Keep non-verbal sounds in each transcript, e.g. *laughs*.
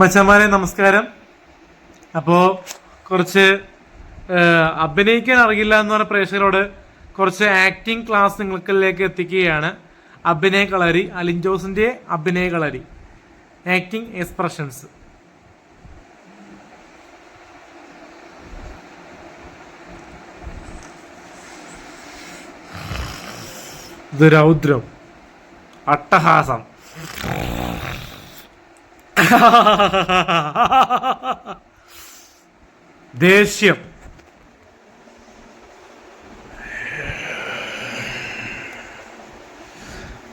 മച്ചന്മാരെ നമസ്കാരം. അപ്പോ കുറച്ച് അഭിനയിക്കാൻ അറിയില്ല എന്ന് പറഞ്ഞ പ്രേക്ഷകരോട് കുറച്ച് ആക്ടിംഗ് ക്ലാസ് നിങ്ങൾക്കിലേക്ക് എത്തിക്കുകയാണ്. അഭിനയ കളരി അലിൻ ജോസിന്റെ അഭിനയ കളരി. ആക്ടിംഗ് എക്സ്പ്രഷൻസ് ഇത് രൗദ്രം. അട്ടഹാസം. *laughs* ദേഷ്യം.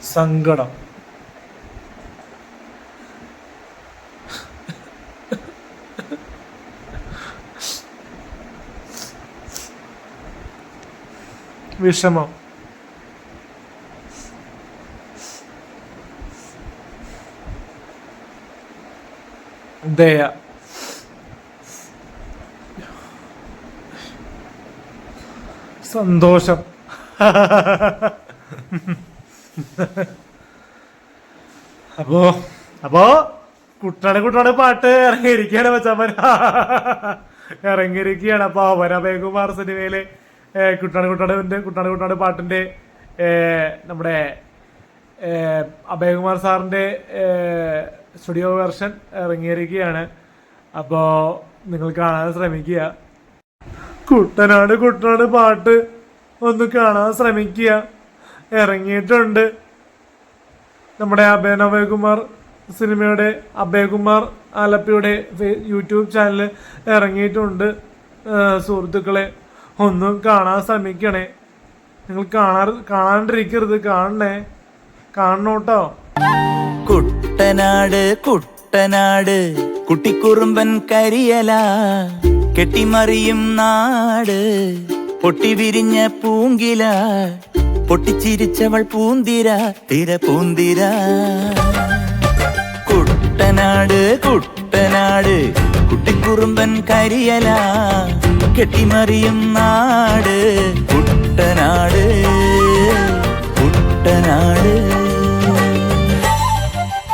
സങ്കടം. വിഷമം. ദയ. സന്തോഷം. അപ്പോ അപ്പോ കുട്ടനാട് കുട്ടനാട് പാട്ട് ഇറങ്ങിയിരിക്കുകയാണ് മച്ചാമ്മൻ ഇറങ്ങിയിരിക്കുകയാണ്. അപ്പൊ അവരഭയകുമാർ സിനിമയിലെ കുട്ടണ കുട്ടനാട് കുട്ടനാട് കുട്ടണ പാട്ടിന്റെ നമ്മുടെ അഭയകുമാർ സാറിന്റെ സ്റ്റുഡിയോ വെർഷൻ ഇറങ്ങിയിരിക്കുകയാണ്. അപ്പോ നിങ്ങൾ കാണാൻ ശ്രമിക്കുക. കുട്ടനാട് കുട്ടനാട് പാട്ട് ഒന്ന് കാണാൻ ശ്രമിക്കുക. ഇറങ്ങിയിട്ടുണ്ട്. നമ്മുടെ അഭയനവയകുമാർ സിനിമയുടെ അഭയകുമാർ ആലപ്പിയുടെ യൂട്യൂബ് ചാനൽ ഇറങ്ങിയിട്ടുണ്ട്. സുഹൃത്തുക്കളെ ഒന്നും കാണാൻ ശ്രമിക്കണേ. നിങ്ങൾ കാണാറ് കാണാണ്ടിരിക്കരുത് കാണണേ. കാണണോട്ടോ? കുട്ടനാട് കുട്ടനാട് കുട്ടിക്കുറുമ്പൻ കരിയല കെട്ടിമറിയും നാട് പൊട്ടി വിരിഞ്ഞ പൂങ്കില പൊട്ടിച്ചിരിച്ചവൾ പൂന്തിര തിര പൂന്തിര. കുട്ടനാട് കുട്ടനാട് കുട്ടിക്കുറുമ്പൻ കരിയല കെട്ടിമറിയും നാട്